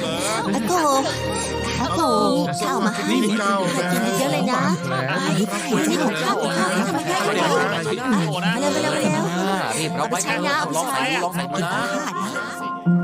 เหรออาโกอาโกข้าวมาให้นี่เจ้ากินเยอะเลยนะแล้วไอ้ข้าวข้าวข้าวทำไมได้เลยมาเร็วมาเร็วมาเร็วรีบเราไปใช้น้ำลองใส่ลองใส่กินนะข้า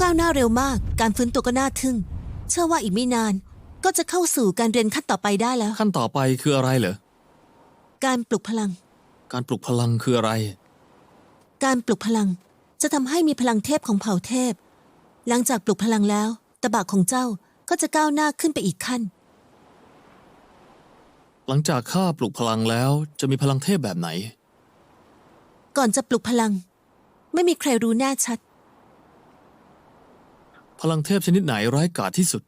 ก้าวหน้าเร็วมาก การฟื้นตัวก็น่าทึ่ง เชื่อว่าอีกไม่นาน ก็จะเข้าสู่การเรียนขั้นต่อไปได้แล้ว ขั้นต่อไปคืออะไรเหรอ การปลุกพลัง การปลุกพลังคืออะไร การปลุกพลังจะทำให้มีพลังเทพของเผ่าเทพ หลังจากปลุกพลังแล้ว ตะบะของเจ้าก็จะก้าวหน้าขึ้นไปอีกขั้น หลังจากข้าปลุกพลังแล้วจะมีพลังเทพแบบไหน ก่อนจะปลุกพลัง ไม่มีใครรู้แน่ชัด พลังเทพชนิดไหนร้ายกาจที่สุด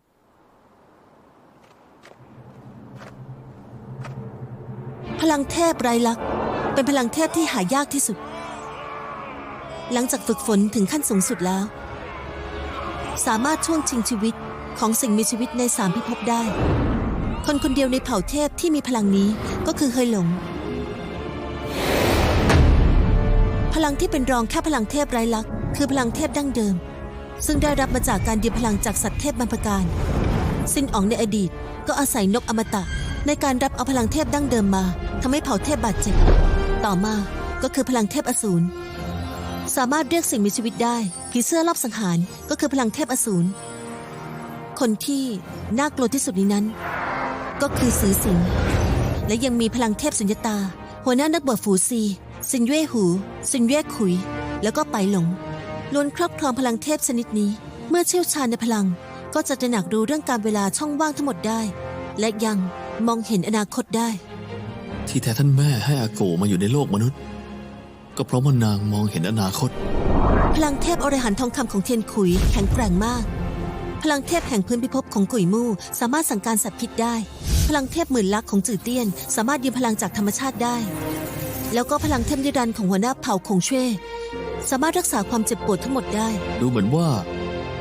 พลังเทพไร้ลักษณ์เป็นพลังเทพที่หายากที่สุด หลังจากฝึกฝนถึงขั้นสูงสุดแล้ว สามารถช่วงชิงชีวิตของสิ่งมีชีวิตในสามพิภพได้ คนคนเดียวในเผ่าเทพที่มีพลังนี้ก็คือเฮยหลง พลังที่เป็นรองแค่พลังเทพไร้ลักษณ์คือพลังเทพดั้งเดิม ซึ่งได้รับมาจากการยืมพลังจากสัตว์เทพบรรพการซินอ๋องในอดีตก็อาศัยนกอมตะ ในการรับเอาพลังเทพดั้งเดิมมาทำให้เผ่าเทพบาดเจ็บ ต่อมาก็คือพลังเทพอสูร สามารถเรียกสิ่งมีชีวิตได้ ผีเสื้อรอบสังหารก็คือพลังเทพอสูร คนที่น่ากลัวที่สุดในนั้น ก็คือสือสิง และยังมีพลังเทพสุญญตา หัวหน้านักบวชฝูซีซินเย่หูซินเย่ขุย แล้วก็ไปหลง ล้วนครอบครองพลังเทพชนิดนี้ เมื่อเชี่ยวชาญในพลัง ก็จะตระหนักรู้เรื่องการเวลาช่องว่างทั้งหมดได้ และยังมองเห็นอนาคตได้ ที่แท้ท่านแม่ให้อาโกมาอยู่ในโลกมนุษย์ ก็เพราะว่านางมองเห็นอนาคต พลังเทพอรหันต์ทองคำของเทียนขุยแข็งแกร่งมาก พลังเทพแห่งพื้นพิภพของกุยมู่สามารถสั่งการสัตว์พิษได้ พลังเทพหมื่นลักษณ์ของจือเตี้ยน สามารถยืมพลังจากธรรมชาติได้ แล้วก็พลังเทพนิรันดร์ของหัวหน้าเผ่าคงเช่ สามารถรักษาความเจ็บปวดทั้งหมดได้ ดูเหมือนว่า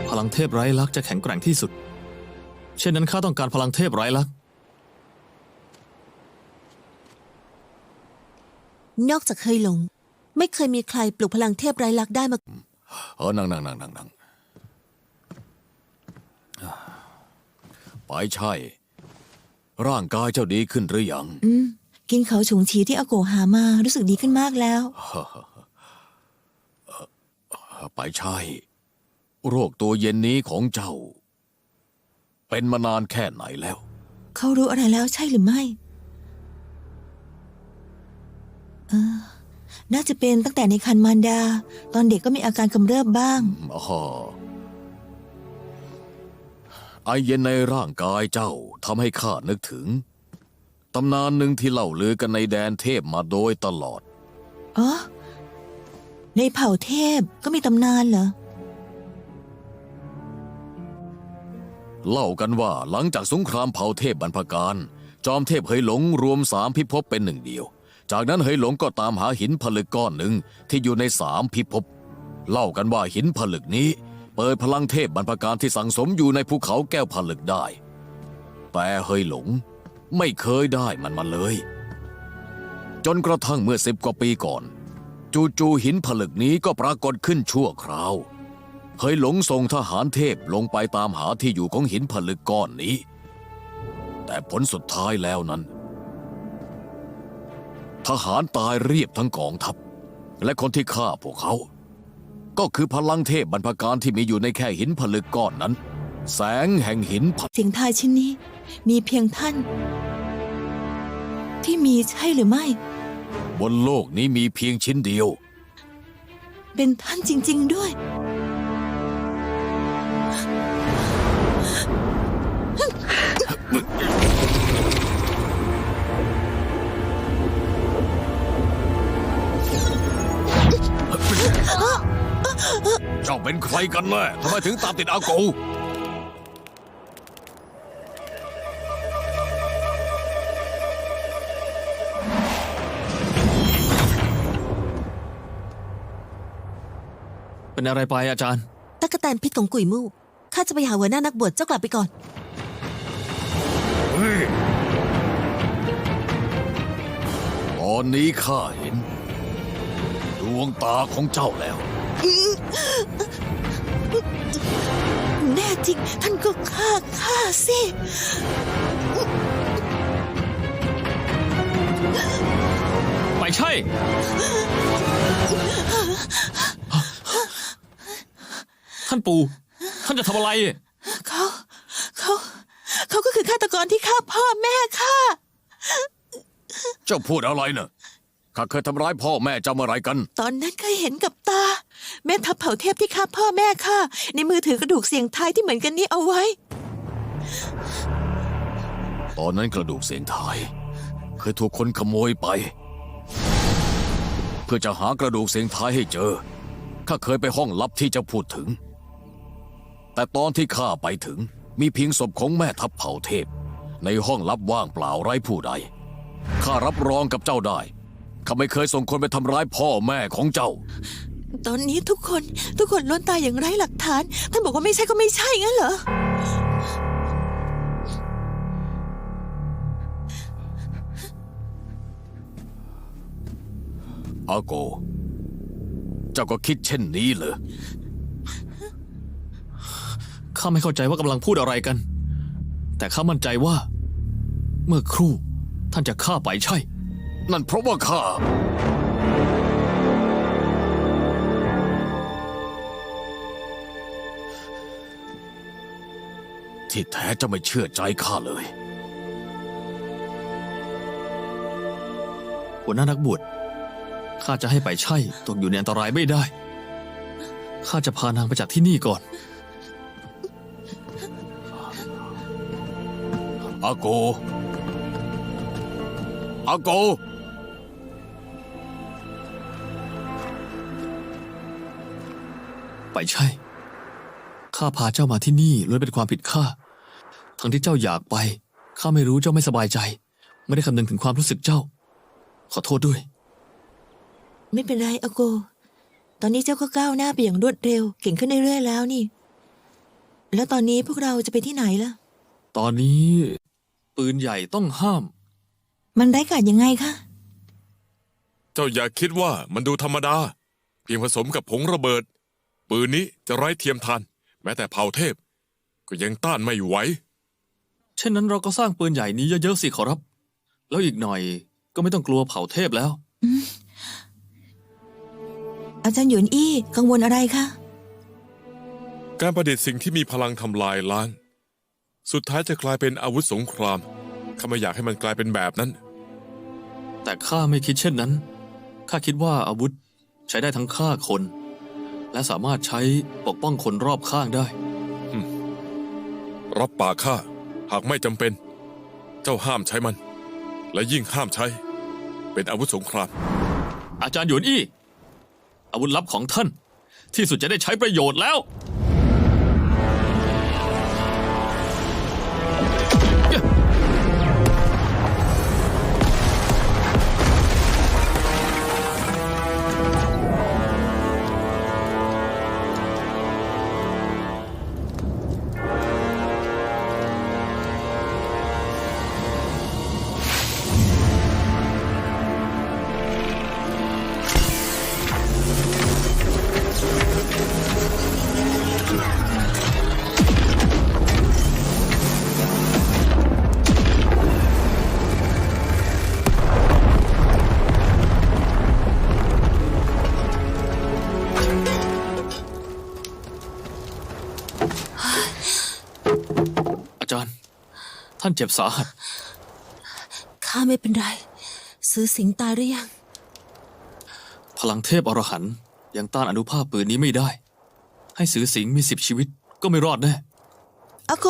พลังเทพไร้ลักษณ์จะแข็งแกร่งที่สุด เช่นนั้นข้าต้องการพลังเทพไร้ลักษณ์นอกจากเคยหลง ไม่เคยมีใครปลุกพลังเทพไร้ลักษณ์ได้มา เออนั่งนั่งนั่งนั่งนั่งไปใช่ ร่างกายเจ้าดีขึ้นหรือยังอืมกินเขาฉงฉีที่อาโกหามารู้สึกดีขึ้นมากแล้ว ไปใช่ โรคตัวเย็นนี้ของเจ้า เป็นมานานแค่ไหนแล้ว เขารู้อะไรแล้วใช่หรือไม่ เออ น่าจะเป็นตั้งแต่ในคันมารดา ตอนเด็กก็มีอาการกำเริบบ้าง อ๋อไอเย็นในร่างกายเจ้าทำให้ข้านึกถึง ตำนานหนึ่งที่เล่าลือกันในแดนเทพมาโดยตลอด อ๋อ ในเผ่าเทพก็มีตำนานเหรอ เล่ากันว่าหลังจากสงครามเผ่าเทพบรรพการ จอมเทพเหยหลงรวมสามพิภพเป็นหนึ่งเดียว จากนั้นเหยหลงก็ตามหาหินผลึกก้อนหนึ่งที่อยู่ในสามพิภพ เล่ากันว่าหินผลึกนี้ เปิดพลังเทพบรรพการที่สังสมอยู่ในภูเขาแก้วผลึกได้ แต่เหยหลงไม่เคยได้มันมาเลย จนกระทั่งเมื่อสิบกว่าปีก่อน จู่ๆหินผลึกนี้ก็ปรากฏขึ้นชั่วคราวเคยหลงส่งทหารเทพลงไปตามหาที่อยู่ของหินผลึกก้อนนี้ แต่ผลสุดท้ายแล้วนั้น ทหารตายเรียบทั้งกองทัพ และคนที่ฆ่าพวกเขา ก็คือพลังเทพบรรพการที่มีอยู่ในแค่หินผลึกก้อนนั้น แสงแห่งหินผเสียงทายชิ้นนี้ มีเพียงท่าน ที่มีใช่หรือไม่ บนโลกนี้มีเพียงชิ้นเดียว เป็นท่านจริง ๆด้วย เจ้าเป็นใครกันแน่ทำไมถึงตามติดอาโก เป็นอะไรไปอาจารย์ ตะกแตนพิษของกุยมู่ข้าจะไปหาหัวหน้านักบวชเจ้ากลับไปก่อน เฮ้ยตอนนี้ข้าเห็น ดวงตาของเจ้าแล้ว แน่จริง ท่านก็ฆ่าข้าสิไม่ใช่ ท่านปู่ ท่านจะทำอะไร เขาเขาเขาก็คือฆาตกรที่ฆ่าพ่อแม่ข้าเจ้าพูดอะไรเนะ่ะข้าเคยทำร้ายพ่อแม่เจ้าเมื่อไรกัน ตอนนั้นเคยเห็นกับตา แม่ทัพเผ่าเทพที่ฆ่าพ่อแม่ข้าในมือถือกระดูกเสียงไทายที่เหมือนกันนี้เอาไว้ ตอนนั้นกระดูกเสียงทาย เคยถูกคนขโมยไป เพื่อจะหากระดูกเสียงทายให้เจอข้าเคยไปห้องลับที่จะพูดถึง แต่ตอนที่ข้าไปถึง มีเพียงศพของแม่ทัพเผ่าเทพ ในห้องลับว่างเปล่าไร้ผู้ใดข้ารับรองกับเจ้าได้ข้าไม่เคยส่งคนไปทำร้ายพ่อแม่ของเจ้า ตอนนี้ทุกคนทุกคนล้วนตายอย่างไร้หลักฐาน ท่านบอกว่าไม่ใช่ก็ไม่ใช่งั้นเหรอ อาโก เจ้าก็คิดเช่นนี้เหรอ ข้าไม่เข้าใจว่ากำลังพูดอะไรกัน แต่ข้ามั่นใจว่า เมื่อครู่ท่านจะฆ่าไปใช่ นั่นเพราะว่าข้าที่แท้จะไม่เชื่อใจข้าเลย หัวหน้านักบวชข้าจะให้ไปใช่ตกอยู่ในอันตรายไม่ได้ ข้าจะพานางไปจากที่นี่ก่อน อาโก อาโก ไปใช่ ข้าพาเจ้ามาที่นี่ล้วนเป็นความผิดข้า ทั้งที่เจ้าอยากไป ข้าไม่รู้เจ้าไม่สบายใจ ไม่ได้คำนึงถึงความรู้สึกเจ้า ขอโทษด้วย ไม่เป็นไรอาโก ตอนนี้เจ้าก็ก้าวหน้าไปอย่างรวดเร็ว เก่งขึ้นเรื่อยๆแล้วนี่ แล้วตอนนี้พวกเราจะไปที่ไหนล่ะ ตอนนี้ ปืนใหญ่ต้องห้าม มันไร้กาจยังไงคะ เจ้าอย่าคิดว่ามันดูธรรมดา เพียงผสมกับผงระเบิด ปืนนี้จะไร้เทียมทานแม้แต่เผ่าเทพ ก็ยังต้านไม่ไหว เช่นนั้นเราก็สร้างปืนใหญ่นี้เยอะๆสิขอรับ แล้วอีกหน่อยก็ไม่ต้องกลัวเผาเทพแล้ว อาจารย์หยวนอี้กังวลอะไรคะ การประดิษฐ์สิ่งที่มีพลังทำลายล้าง สุดท้ายจะกลายเป็นอาวุธสงคราม ข้าไม่อยากให้มันกลายเป็นแบบนั้น แต่ข้าไม่คิดเช่นนั้น ข้าคิดว่าอาวุธใช้ได้ทั้งฆ่าคน และสามารถใช้ปกป้องคนรอบข้างได้ รับปากข้า หากไม่จำเป็น เจ้าห้ามใช้มัน และยิ่งห้ามใช้ เป็นอาวุธสงคราม อาจารย์หยวนอี้ อาวุธลับของท่าน ที่สุดจะได้ใช้ประโยชน์แล้ว ท่านเจ็บสาหัส ข้าไม่เป็นไร ซื้อสิงตายหรือยัง พลังเทพอรหันต์ยังต้านอนุภาพปืนนี้ไม่ได้ ให้สือสิงห์มีสิบชีวิตก็ไม่รอดแน่อาโก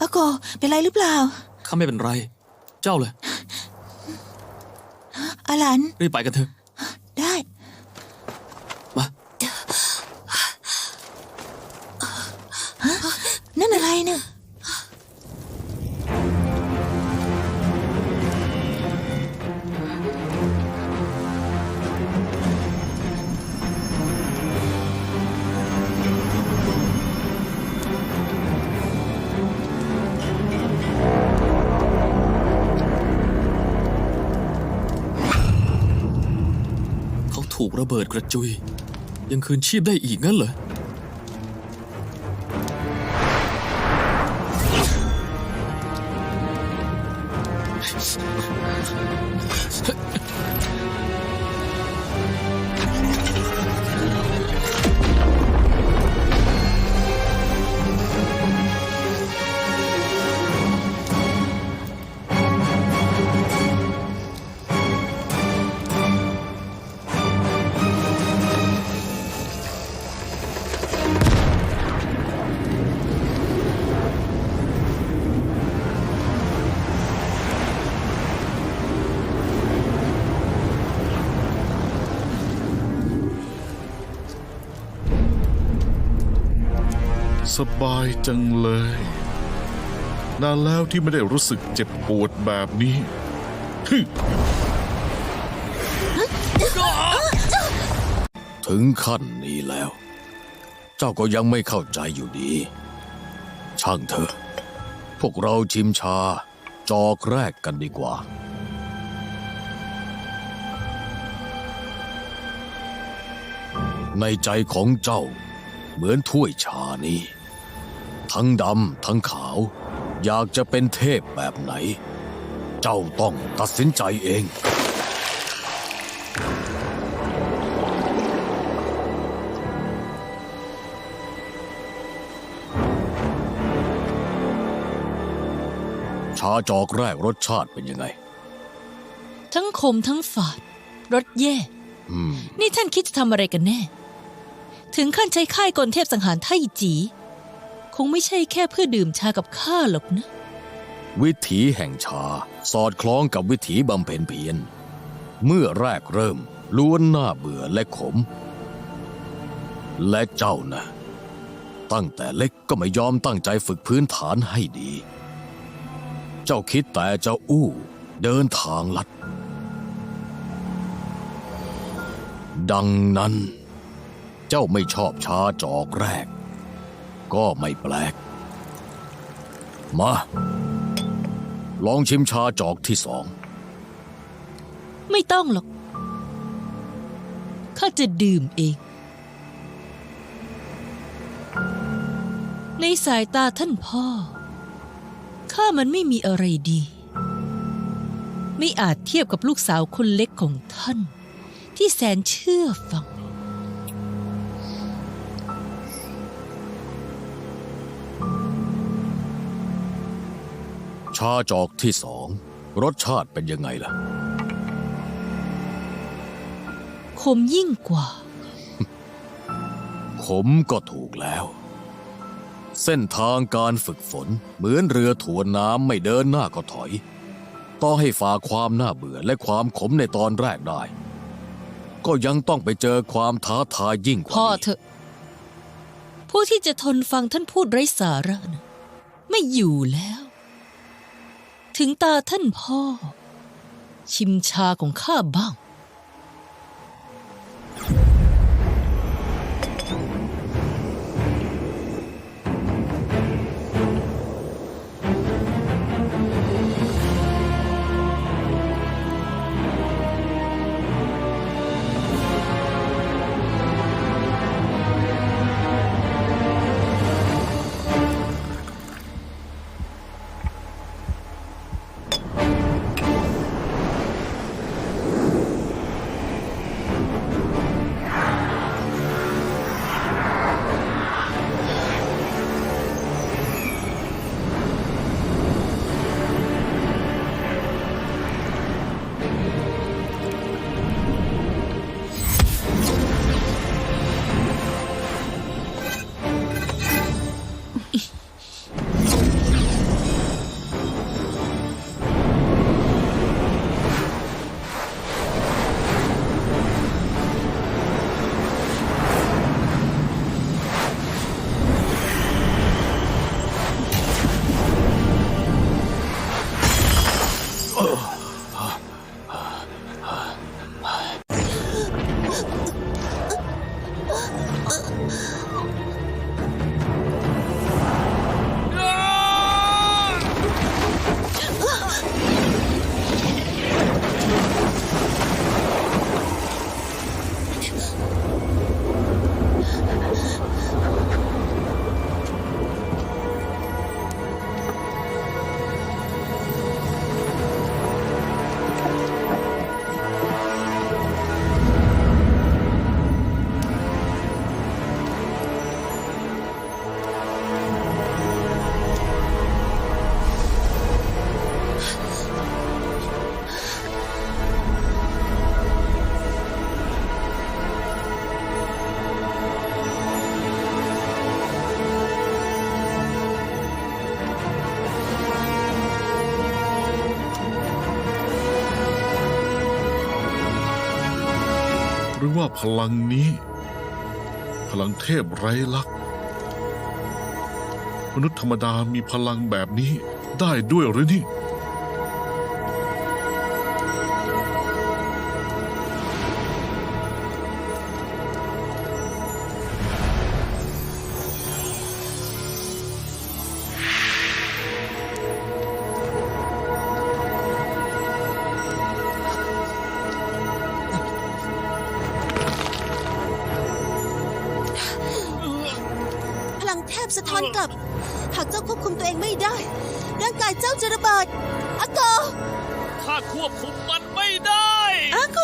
อาโกเป็นไรหรือเปล่า ข้าไม่เป็นไร เจ้าเลยอาหลัน รีบไปกันเถอะ ถูกระเบิดกระจุย ยังคืนชีพได้อีกงั้นเหรอ สบายจังเลย นานแล้วที่ไม่ได้รู้สึกเจ็บปวดแบบนี้ถึงขั้นนี้แล้ว เจ้าก็ยังไม่เข้าใจอยู่ดี ช่างเถอะ พวกเราชิมชา จอกแรกกันดีกว่าในใจของเจ้า เหมือนถ้วยชานี้ ทั้งดำทั้งขาว อยากจะเป็นเทพแบบไหน เจ้าต้องตัดสินใจเองชาจอกแรกรสชาติเป็นยังไง ทั้งคมทั้งฝาดรสแย่อืมนี่ท่านคิดจะทำอะไรกันแน่ ถึงขั้นใช้ค่ายกลเทพสังหารไท่จีค งไม่ใช่แค่เพื่อดื่มชากับข้าหรอกนะ วิถีแห่งชา สอดคล้องกับวิถีบำเพ็ญเพียร เมื่อแรกเริ่มล้วนน่าเบื่อและขม และเจ้านะ ตั้งแต่เล็กก็ไม่ยอมตั้งใจฝึกพื้นฐานให้ดี เจ้าคิดแต่จะอู้เดินทางลัด ดังนั้น เจ้าไม่ชอบชาจอกแรก ก็ไม่แปลก มา ลองชิมชาจอกที่สอง ไม่ต้องหรอก ข้าจะดื่มเอง ในสายตาท่านพ่อ ข้ามันไม่มีอะไรดี ไม่อาจเทียบกับลูกสาวคนเล็กของท่าน ที่แสนเชื่อฟัง ชาจอกที่สองรสชาติเป็นยังไงล่ะคมยิ่งกว่า ขมก็ถูกแล้ว เส้นทางการฝึกฝน เหมือนเรือถวนน้ำไม่เดินหน้าก็ถอยต่อให้ฝ่าความน่าเบื่อและความขมในตอนแรกได้ ก็ยังต้องไปเจอความท้าทายยิ่งกว่าพ่อนี้เถอะ ผู้ที่จะทนฟังท่านพูดไร้สาระนะไม่อยู่แล้ว ถึงตาท่านพ่อ ชิมชาของข้าบ้าง 呃 ว่าพลังนี้ พลังเทพไร้ลักษมนุษย์ธรรมดามีพลังแบบนี้ได้ด้วยหรือนี่ ร่างกายเจ้าจะระเบิดอาโกข้าควบคุมมันไม่ได้อาโก